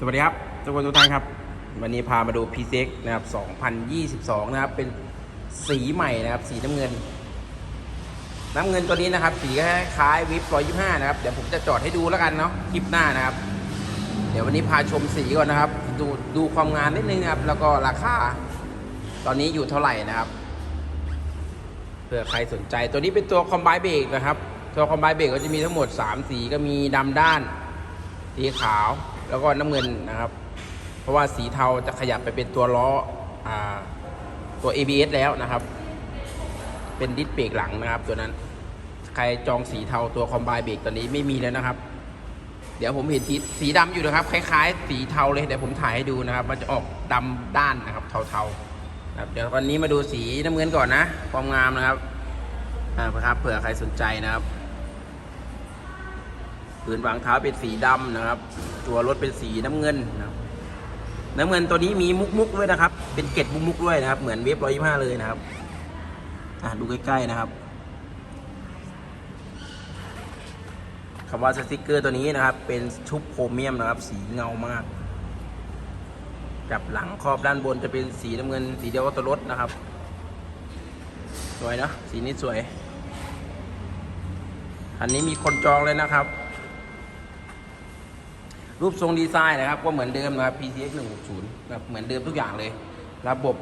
สวัสดีครับทุกคนทุกท่านครับ วันนี้พามาดู p ีเซ็กนะครับ 2022 นะครับ เป็นสีใหม่นะครับ สีน้ำเงิน น้ำเงินตัวนี้นะครับ สีคล้ายวิป125 นะครับ เดี๋ยวผมจะจอดให้ดูแล้วกันเนาะ คลิปหน้านะครับ เดี๋ยววันนี้พาชมสีก่อนนะครับ ดูดูความงามนิดนึงนะครับ แล้วก็ราคา ตอนนี้อยู่เท่าไหร่นะครับเผื่อใครสนใจ ตัวนี้เป็นตัวคอมไบเบรกนะครับ ตัวคอมไบเบรกก็จะมีทั้งหมด 3 สีก็มีดำด้าน สีขาว แล้วก็น้ำเงินนะครับ เพราะว่าสีเทาจะขยับไปเป็นตัวล้ออตัว ABS แล้วนะครับ เป็นดิสเบรกหลังนะครับ ตัวนั้น ใครจองสีเทาตัวคอมไบเบรกตัวนี้ไม่มีแล้วนะครับ เดี๋ยวผมเห็นสีสีดำอยู่นะครับ คล้าย ๆ สีเทาเลยเดี๋ยวผมถ่ายให้ดูนะครับ มันจะออกดำด้านนะครับ เทาๆนะครับเดี๋ยววันนี้มาดูสีน้ำเงินก่อนนะ ความงามนะครับอ่าครับเผื่อใครสนใจนะครับ พื้นวางเท้าเป็นสีดำนะครับ ตัวรถเป็นสีน้ำเงินนะครับน้ำเงินตัวนี้มีมุกมุกด้วยนะครับ เป็นเกล็ดมุกมุกด้วยนะครับ เหมือนเวฟร้อยยี่ห้าเลยนะครับอะดูใกล้ๆนะครับคำว่าสติกเกอร์ตัวนี้นะครับ เป็นชุบโครเมียมนะครับ สีเงามากกับหลังครอบด้านบนจะเป็นสีน้ำเงิน สีเดียวกับตัวรถนะครับ สวยนะสีนี้สวย อันนี้มีคนจองเลยนะครับ รูปทรงดีไซน์นะครับ ก็เหมือนเดิมนะครับ PCX 160นะครับเหมือนเดิมทุกอย่างเลย ระบบ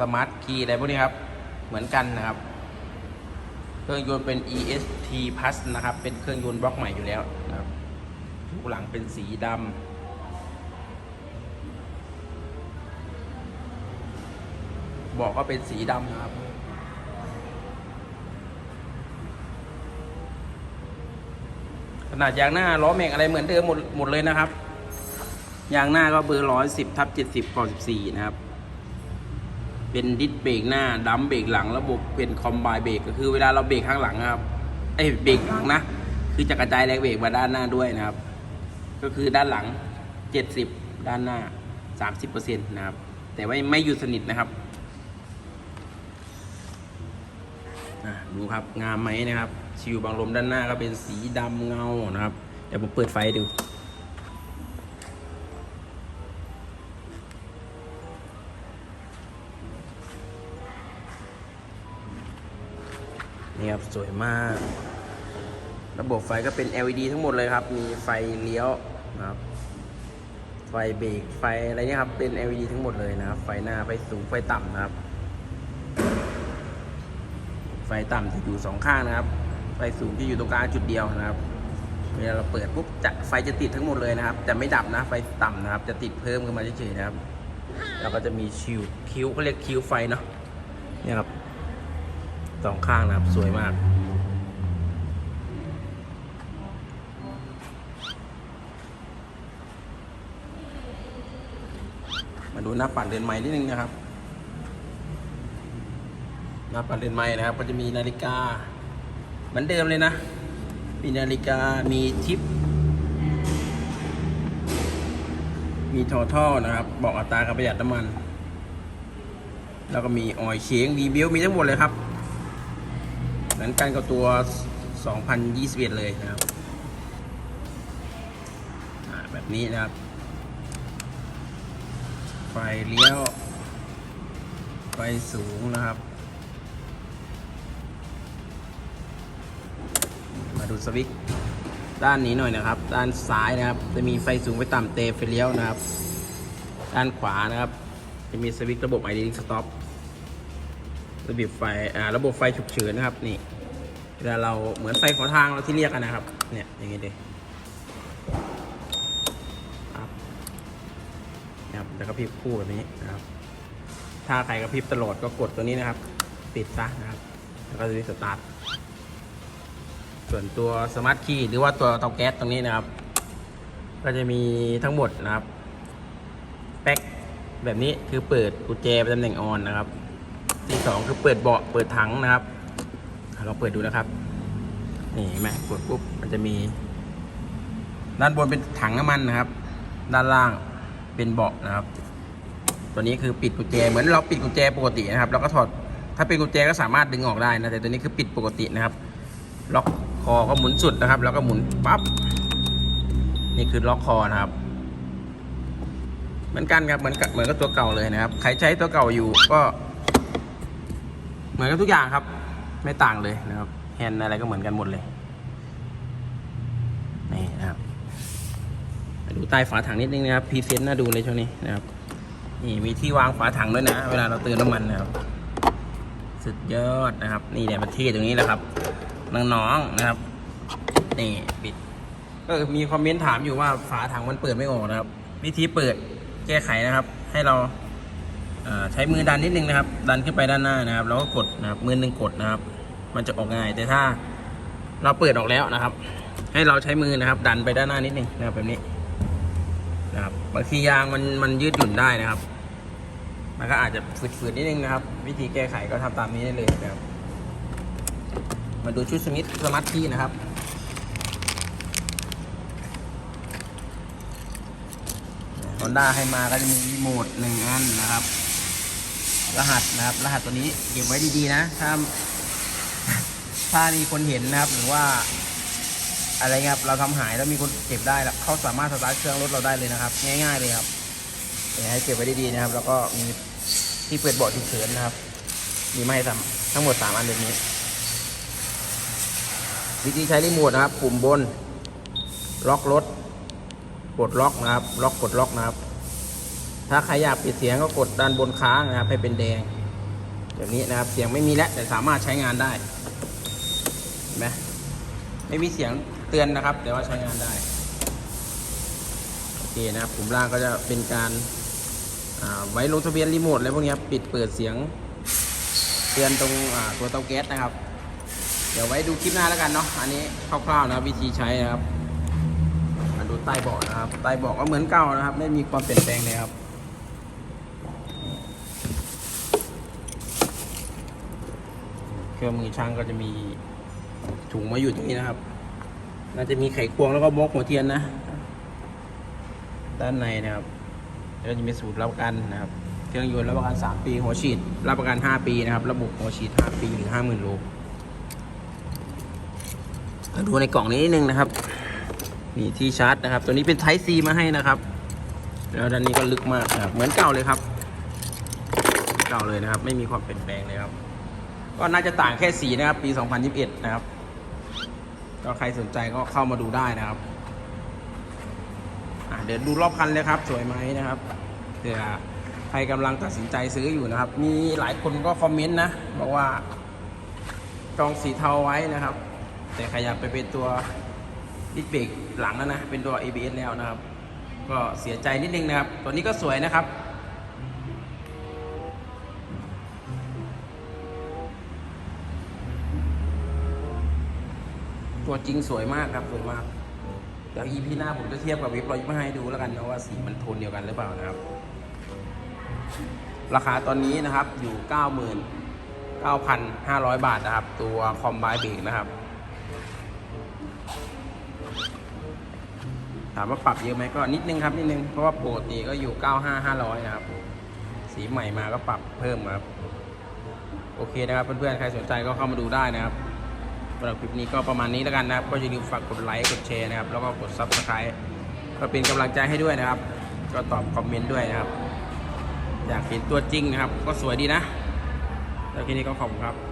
สมาร์ทคีย์อะไรพวกนี้ครับ เหมือนกันนะครับ เครื่องยนต์เป็น EST Plus นะครับ เป็นเครื่องยนต์บล็อกใหม่อยู่แล้วนะครับ ทุกหลังเป็นสีดำบอกว่าเป็นสีดำนะครับ นาดยางหน้าล้อแม็กอะไรเหมือนเดิมหมดหมดเลยนะครับ ยางหน้าก็เบอร์ร้อยสิบทับเจ็ดสิบก่อสิบสี่นะครับ เป็นดิสเบรกหน้าดัมเบรกหลังระบบเป็นคอมไบเบรกก็คือเวลาเราเบรกข้างหลังนะครับเอ้เบรกหลังนะคือจะกระจายแรงเบรกมาด้านหน้าด้วยนะครับ ก็คือด้านหลังเจ็ดสิบด้านหน้าสามสิบเปอร์เซ็นต์นะครับ แต่ว่าไม่อยู่สนิทนะครับดูครับงามไหมนะครับ ชิวบังลมด้านหน้าก็เป็นสีดำเงานะครับ เดี๋ยวผมเปิดไฟดู นี่ครับ สวยมาก ระบบไฟก็เป็น LED ทั้งหมดเลยครับ มีไฟเลี้ยวนะครับ ไฟเบรกไฟอะไรเนี่ยครับ เป็น LED ทั้งหมดเลยนะครับ ไฟหน้า ไฟสูง ไฟต่ำนะครับไฟต่ำจะอยู่สองข้างนะครับ ไฟสูงจะอยู่ตรงกลางจุดเดียวนะครับเวลาเราเปิดปุ๊บจะไฟจะติดทั้งหมดเลยนะครับ แต่ไม่ดับนะไฟต่ำนะครับ จะติดเพิ่มขึ้นมาเฉยๆนะครับ แล้วก็จะมีชิวคิ้วเขาเรียกคิ้วไฟเนาะเนี่ยครับสองข้างนะครับสวยมากมาดูหน้าปัดเรือนไม้นิดนึงนะครับ หน้าปัดเรือนไม้นะครับ ก็จะมีนาฬิกา เหมือนเดิมเลยนะ มีนาฬิกามีทิป มีทอท่อนะครับ บอกอัตราการประหยัดน้ำมัน แล้วก็มีออยล์เชงมีเบลมีทั้งหมดเลยครับ เหมือนกันกับตัว 2021 เลยนะครับแบบนี้นะครับ ไฟเลี้ยว ไฟสูงนะครับ ดูสวิตช์ด้านนี้หน่อยนะครับ ด้านซ้ายนะครับ จะมีไฟสูงไฟต่ำเตไฟเลี้ยวนะครับ ด้านขวานะครับ จะมีสวิตช์ระบบ ID Stop ระบบไฟอ่าระบบไฟฉุกเฉินนะครับนี่เวลาเราเหมือนไฟขอทางเราที่เรียกกันนะครับ เนี่ยอย่างงี้เลยครับนะครับแล้วก็พริบคู่แบบนี้นะครับ ถ้าใครกระพริบตลอดก็กดตัวนี้นะครับ ปิดซะนะครับ แล้วก็จะสตาร์ท ส่วนตัวสมาร์ทคีย์หรือว่าตัวเตาแก๊สตรงนี้นะครับ ก็จะมีทั้งหมดนะครับ แป๊กแบบนี้คือเปิดกุญแจเป็นตำแหน่งออนนะครับ ที่สองคือเปิดเบาะเปิดถังนะครับอะลองเปิดดูนะครับ นี่เห็นไหมกดปุ๊บมันจะมี ด้านบนเป็นถังน้ำมันนะครับ ด้านล่างเป็นเบาะนะครับ ตัวนี้คือปิดกุญแจเหมือนเราปิดกุญแจปกตินะครับ เราก็ถอดถ้าเป็นกุญแจก็สามารถดึงออกได้นะแต่ตัวนี้คือปิดปกตินะครับ ล็อกคอก็หมุนสุดนะครับ แล้วก็หมุนปั๊บนี่คือล็อกคอนะครับ เหมือนกันครับเหมือนกับเหมือนกับตัวเก่าเลยนะครับ ใครใช้ตัวเก่าอยู่ก็ เหมือนกับทุกอย่างครับ ไม่ต่างเลยนะครับแฮนด์อะไรก็เหมือนกันหมดเลยนี่นะครับดูใต้ฝาถังนิดนึงนะครับพรีเซนต์น่าดูเลยช่วงนี้นะครับนี่มีที่วางฝาถังด้วยนะ เวลาเราเติมน้ำมันนะครับ สุดยอดนะครับ นี่แหละมันเท่ตรงนี้แหละครับ น้องๆนะครับ นี่ปิด ก็มีคอมเมนต์ถามอยู่ว่าฝาถังมันเปิดไม่ออกนะครับ วิธีเปิดแก้ไขนะครับ ให้เราเใช้มือดันนิดนึงนะครับ ดันขึ้นไปด้านหน้านะครับ แล้วก็กดนะครับมือหนึ่งกดนะครับ มันจะออกง่ายแต่ถ้าเราเปิดออกแล้วนะครับ ให้เราใช้มือนะครับ ดันไปด้านหน้านิดนึงนะครับ แบบนี้นะครับบางทียางมันมันยืดหยุ่นได้นะครับ มันก็อาจจะฝืดๆนิดนึงนะครับ วิธีแก้ไขก็ทำตามนี้ได้เลยนะครับ มาดูชุดสมิธสมาร์ทที่นะครับ ฮอนด้าให้มาก็จะมีรีโมทหนึ่งอันนะครับ รหัสนะครับ รหัสตัวนี้เก็บไว้ดีๆนะ ถ้า ถ้ามีคนเห็นนะครับ หรือว่า อะไรเงี้ยครับ เราทำหายแล้วมีคนเก็บได้แล้วเขาสามารถสตาร์ทเครื่องรถเราได้เลยนะครับ ง่ายๆเลยครับอยาให้เก็บไว้ดีๆนะครับ แล้วก็มีที่เปิดเบาะฉุกเฉินนะครับ มีไม่ทำทั้งหมดสามอันแบบนี้ วิธีใช้รีโมทนะครับ ปุ่มบน ล็อกรถ กดล็อกนะครับ ล็อกกดล็อกนะครับ ถ้าใครอยากปิดเสียงก็กดด้านบนค้างนะครับ ให้เป็นแดงแบบนี้นะครับ เสียงไม่มีแล้วแต่สามารถใช้งานได้เห็นไหมไม่มีเสียงเตือนนะครับ แต่ว่าใช้งานได้ โอเคนะครับปุ่มล่างก็จะเป็นการไว้ลงทะเบียนรีโมทอะไรพวกนี้ปิดเปิดเสียงเตือนตรงตัวเตาแก๊สนะครับ เดี๋ยวไว้ดูคลิปหน้าแล้วกันเนาะ อันนี้คร่าวๆนะครับวิธีใช้นะครับ มาดูใต้เบาะนะครับ ใต้เบาะก็เหมือนเก่านะครับ ไม่มีความเปลี่ยนแปลงเลยครับ เครื่องมือช่างก็จะมีถุงมาอยู่ตรงนี้นะครับ น่าจะมีไขควงแล้วก็บล็อกหัวเทียนนะ ด้านในนะครับแล้วจะมีสูตรรับประกันนะครับ เครื่องยนต์รับประกัน 3 ปี หัวฉีดรับประกัน 5 ปีนะครับ ระบบหัวฉีด 5 ปีหรือ 50,000โล มาดูในกล่องนี้นิดนึงนะครับ มีที่ชาร์จนะครับ ตัวนี้เป็น Type C มาให้นะครับ แล้วด้านนี้ก็ลึกมากนะครับ เหมือนเก่าเลยครับ เก่าเลยนะครับ ไม่มีความเปลี่ยนแปลงเลยครับ ก็น่าจะต่างแค่สีนะครับ ปี 2021 นะครับ ก็ใครสนใจก็เข้ามาดูได้นะครับเดี๋ยวดูรอบคันเลยครับ สวยไหมนะครับเผื่อใครกำลังตัดสินใจซื้ออยู่นะครับ มีหลายคนก็คอมเมนต์นะ บอกว่าจองสีเทาไว้นะครับ แต่ใครอยากไปเป็นตัวดิสเบรกหลังแล้วนะ เป็นตัว ABS แล้วนะครับ ก็เสียใจนิดนึงนะครับ ตัวนี้ก็สวยนะครับ ตัวจริงสวยมากครับสวยมากเดี๋ยว EP หน้าผมจะเทียบกับวิปรอยมาให้ดูแล้วกันนะว่าสีมันโทนเดียวกันหรือเปล่านะครับ ราคาตอนนี้นะครับอยู่99,500 บาทนะครับ ตัวคอมไบเบรกนะครับ ถามว่าปรับเยอะไหมก็นิดนึงครับนิดนึง เพราะว่าปกติก็อยู่ 95,500 นะครับ สีใหม่มาก็ปรับเพิ่มครับ โอเคนะครับเพื่อนๆ ใครสนใจก็เข้ามาดูได้นะครับสำหรับคลิปนี้ก็ประมาณนี้แล้วกันนะครับ ก็อย่าลืมฝากกดไลค์กดแชร์นะครับ แล้วก็กด Subscribe ก็เป็นกำลังใจให้ด้วยนะครับ ก็ตอบคอมเมนต์ด้วยนะครับ อยากเห็นตัวจริงนะครับ ก็สวยดีนะแล้วคลิปนี้ก็ขอบคุณครับ